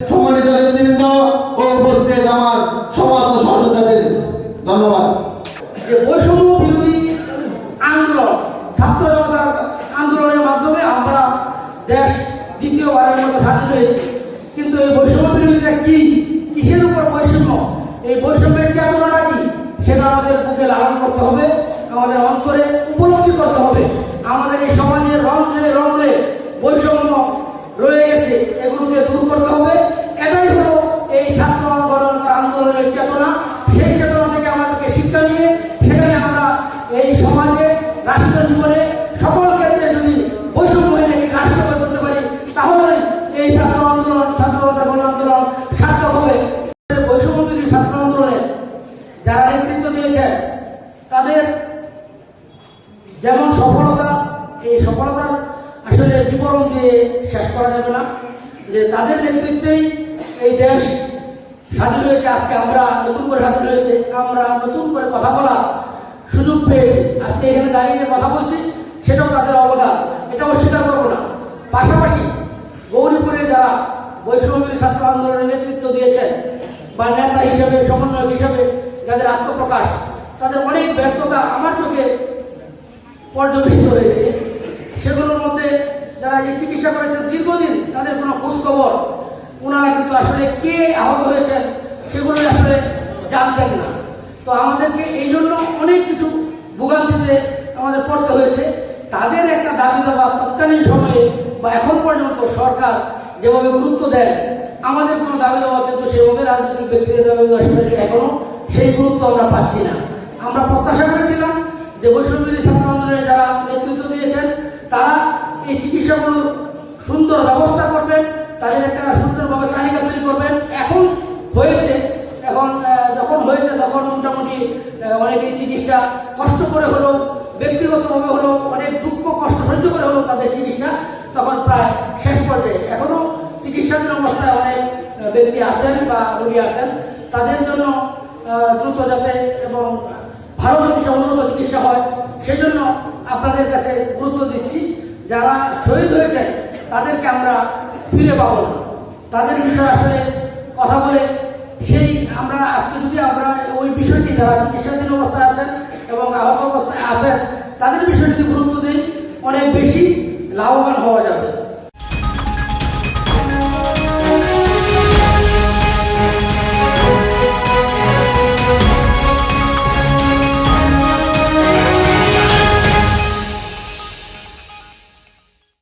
সম্মানিত নেতৃবৃন্দ ও উপস্থিত আমার সমাজ সহযোদ্ধাদের ধন্যবাদ। বৈষম্য বিরোধী আন্দোলন, ছাত্র আন্দোলনের মাধ্যমে আমরা দেশ দ্বিতীয়বারের মতো স্বাধীন হয়েছি। কিন্তু এই বৈষম্য বিরোধীটা কি? কিসের উপর বৈষম্য? এই বৈষম্যের চেতনাটা কি? সেটা আমাদের বুকে লালন করতে হবে, আমাদের অন্তরে উপলব্ধি করতে হবে। আমাদের এই সমাজের রন্ধ্রে রন্ধ্রে বৈষম্য রয়ে গেছে, এগুলোকে দূর করতে হবে। চেতনা, সেই চেতনা থেকে আমাদেরকে শিক্ষা নিয়ে সেখানে আমরা এই সমাজে, রাষ্ট্র জীবনে সকল ক্ষেত্রে যদি বৈষম্যহীন একটি রাষ্ট্র তুলতে পারি, তাহলে এই ছাত্র আন্দোলন ছাত্রতা গণ আন্দোলন সার্থক হবে। বৈষম্য বিরোধী ছাত্র আন্দোলনে যারা নেতৃত্ব দিয়েছেন, তাদের যেমন সফলতা, এই সফলতার আসলে বিবরণ দিয়ে শেষ করা যাবে না। যে তাদের নেতৃত্বেই এই দেশ স্বাধীন হয়েছে আজকে আমরা, নতুন করে স্বাধীন হয়েছে, আমরা নতুন করে কথা বলার সুযোগ পেয়েছি। আজকে এখানে দাঁড়িয়ে কথা বলছি, সেটাও তাদের অবদান। এটাও স্বীকার করব না। পাশাপাশি গৌরীপুরে যারা বৈষম্য ছাত্র আন্দোলনের নেতৃত্ব দিয়েছেন, বা নেতা হিসেবে, সমন্বয়ক হিসেবে যাদের আত্মপ্রকাশ, তাদের অনেক ব্যর্থতা আমার চোখে পর্যবেসিত হয়েছে। সেগুলোর মধ্যে যারা যে চিকিৎসা করেছেন, দীর্ঘদিন তাদের কোনো খোঁজ খবর ওনারা কিন্তু আসলে কে আহত হয়েছেন সেগুলো আসলে জানতেন না। তো আমাদেরকে এই জন্য অনেক কিছু ভোগান্তিতে আমাদের পড়তে হয়েছে। তাদের একটা দাবি দাবা তৎকালীন সময়ে বা এখন পর্যন্ত সরকার যেভাবে গুরুত্ব দেয়, আমাদের কোনো দাবি দাবা কিন্তু সেভাবে রাজনৈতিক ব্যক্তিদের দাবি দাবা সেভাবে এখনও সেই গুরুত্ব আমরা পাচ্ছি না। আমরা প্রত্যাশা করেছিলাম যে বৈষম্যবিরোধী ছাত্র আন্দোলনের যারা নেতৃত্ব দিয়েছেন, তারা এই চিকিৎসাগুলোর সুন্দর ব্যবস্থা করবেন। তাদের একটা সুন্দরভাবে তালিকা তৈরি করবেন। এখন হয়েছে, এখন যখন হয়েছে তখন মোটামুটি অনেকেই চিকিৎসা কষ্ট করে হলেও, ব্যক্তিগতভাবে হলেও, অনেক দুঃখ কষ্ট সহ্য করে হলেও তাদের চিকিৎসা তখন প্রায় শেষ পর্যায়ে। এখনও চিকিৎসাধীন অবস্থায় অনেক ব্যক্তি আছেন বা রোগী আছেন। তাদের জন্য দ্রুত যাতে এবং ভালো চিকিৎসা, উন্নত চিকিৎসা হয়, সেজন্য আপনাদের কাছে গুরুত্ব দিচ্ছি। যারা শহীদ হয়েছে তাদেরকে আমরা ফিরে পাবো না। তাদের বিষয়ে আসলে কথা বলে, সেই আমরা আজকে যদি আমরা ওই বিষয়টি, যারা চিকিৎসাধীন অবস্থায় আছেন এবং আহত অবস্থায় আছেন, তাদের বিষয়টি গুরুত্ব দিই, অনেক বেশি লাভবান হওয়া যাবে।